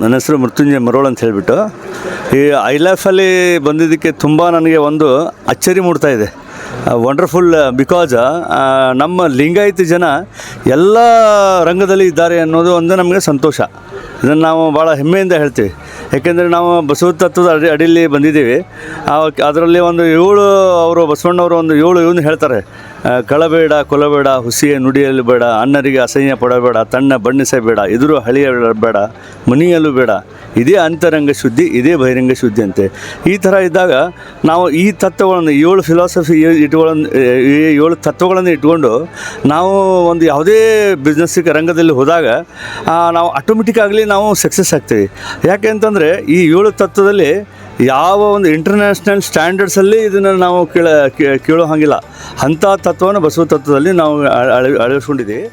ನನ್ನ ಹೆಸರು ಮೃತ್ಯುಂಜಯ ಮರೋಳ್ ಅಂತ ಹೇಳಿಬಿಟ್ಟು. ಈ ಐ ಲೈಫಲ್ಲಿ ಬಂದಿದ್ದಕ್ಕೆ ತುಂಬ ನನಗೆ ಒಂದು ಅಚ್ಚರಿ ಮೂಡ್ತಾ ಇದೆ. ವಂಡರ್ಫುಲ್ ಬಿಕಾಸ್ ನಮ್ಮ ಲಿಂಗಾಯತ ಜನ ಎಲ್ಲ ರಂಗದಲ್ಲಿ ಇದ್ದಾರೆ ಅನ್ನೋದು ಒಂದು ನಮಗೆ ಸಂತೋಷ. ಇದನ್ನು ನಾವು ಭಾಳ ಹೆಮ್ಮೆಯಿಂದ ಹೇಳ್ತೀವಿ. ಯಾಕೆಂದರೆ ನಾವು ಬಸವ ತತ್ವದ ಅಡಿ, ಅಡಿಯಲ್ಲಿ ಬಂದಿದ್ದೀವಿ. ಅದರಲ್ಲಿ ಒಂದು ಏಳು ಅವರು, ಬಸವಣ್ಣವರು ಒಂದು ಏಳು ಇವನು ಹೇಳ್ತಾರೆ. ಕಳಬೇಡ, ಕೊಲಬೇಡ, ಹುಸಿಯ ನುಡಿಯಲು ಬೇಡ ಅನ್ನರಿಗೆ ಅಸಹ್ಯ ಪಡಬೇಡ, ತಣ್ಣ ಬಣ್ಣಿಸಬೇಡ ಎದುರು ಹಳಿಯಬೇಡ ಮುನಿಯಲು ಬೇಡ. ಇದೇ ಅಂತರಂಗ ಶುದ್ಧಿ, ಇದೇ ಬಹಿರಂಗ ಶುದ್ಧಿ ಅಂತೆ. ಈ ಥರ ಇದ್ದಾಗ ನಾವು ಈ ತತ್ವಗಳನ್ನು, ಏಳು ಫಿಲಾಸಫಿ ಇಟ್ಕೊಳ್ಳೋದು ಈ ಏಳು ತತ್ವಗಳನ್ನು ಇಟ್ಕೊಂಡು ನಾವು ಒಂದು ಯಾವುದೇ ಬಿಸ್ನೆಸ್ಸಿಗೆ ರಂಗದಲ್ಲಿ ಹೋದಾಗ ನಾವು ಆಟೋಮೆಟಿಕ್ ಆಗಲಿ ನಾವು ಸಕ್ಸಸ್ ಆಗ್ತೀವಿ. ಯಾಕೆ ಅಂತಂದರೆ ಈ ಏಳು ತತ್ವದಲ್ಲಿ ಯಾವ ಒಂದು ಇಂಟರ್ನ್ಯಾಷನಲ್ ಸ್ಟ್ಯಾಂಡರ್ಡ್ಸಲ್ಲಿ ಇದನ್ನು ನಾವು ಕೇಳ ಕೇಳೋ ಹಾಗಿಲ್ಲ. ಅಂಥ ತತ್ವವನ್ನು ಬಸವ ತತ್ವದಲ್ಲಿ ನಾವು ಅಳ- ಅಳವಡಿಸ್ಕೊಂಡಿದ್ದೀವಿ.